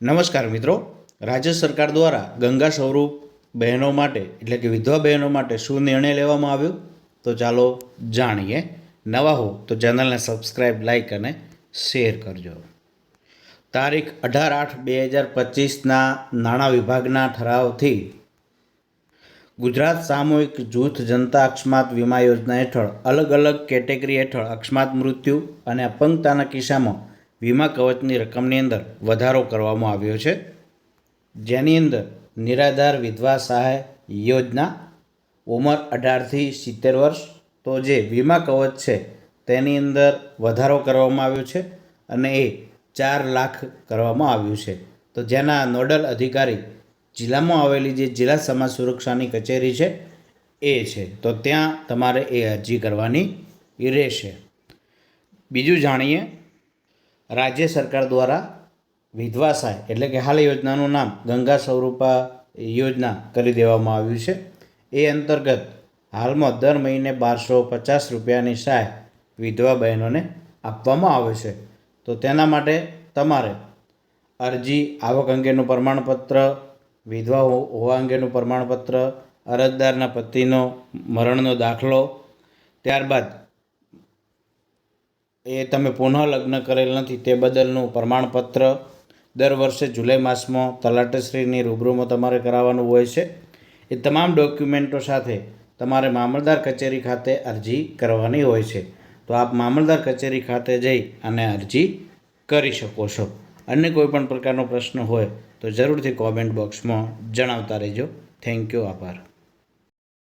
નમસ્કાર મિત્રો. રાજ્ય સરકાર દ્વારા ગંગા સ્વરૂપ બહેનો માટે, એટલે કે વિધવા બહેનો માટે શું નિર્ણય લેવામાં આવ્યો? તો ચાલો જાણીએ. નવા હો તો ચેનલને સબસ્ક્રાઈબ લાઇક અને શેર કરજો. તારીખ અઢાર આઠ બે હજાર પચીસના નાણાં વિભાગના ઠરાવથી ગુજરાત સામૂહિક જૂથ જનતા અકસ્માત વીમા યોજના હેઠળ અલગ અલગ કેટેગરી હેઠળ અકસ્માત મૃત્યુ અને અપંગતાના કિસ્સામાં વીમા કવચની રકમની અંદર વધારો કરવામાં આવ્યો છે. જેની અંદર નિરાધાર વિધવા સહાય યોજના ઉંમર અઢારથી સિત્તેર વર્ષ, તો જે વીમા કવચ છે તેની અંદર વધારો કરવામાં આવ્યો છે અને એ ચાર લાખ કરવામાં આવ્યું છે. તો જેના નોડલ અધિકારી જિલ્લામાં આવેલી જે જિલ્લા સમાજ સુરક્ષાની કચેરી છે એ છે. તો ત્યાં તમારે એ અરજી કરવાની રહેશે. બીજું જાણીએ રાજ્ય સરકાર દ્વારા વિધવા સહાય એટલે કે હાલ યોજનાનું નામ ગંગા સ્વરૂપા યોજના કરી દેવામાં આવ્યું છે. એ અંતર્ગત હાલમાં દર મહિને બારસો પચાસ રૂપિયાની સહાય વિધવા બહેનોને આપવામાં આવે છે. તો તેના માટે તમારે અરજી આવક અંગેનું પ્રમાણપત્ર, વિધવા હોવા અંગેનું પ્રમાણપત્ર, અરજદારના પતિનો મરણનો દાખલો, ત્યારબાદ એ તમે પુનઃ લગ્ન કરેલ નથી, તે બદલનું પ્રમાણપત્ર દર વર્ષે જુલાઈ માસમાં તલાટશ્રીની રૂબરૂમાં તમારે કરાવવાનું હોય છે. એ તમામ ડોક્યુમેન્ટો સાથે તમારે મામલદાર કચેરી ખાતે અરજી કરવાની હોય છે. તો આપ મામલદાર કચેરી ખાતે જઈ અને અરજી કરી શકો છો. અન્ય કોઈપણ પ્રકારનો પ્રશ્ન હોય તો જરૂરથી કોમેન્ટ બોક્સમાં જણાવતા રહેજો. થેન્ક યુ, આભાર.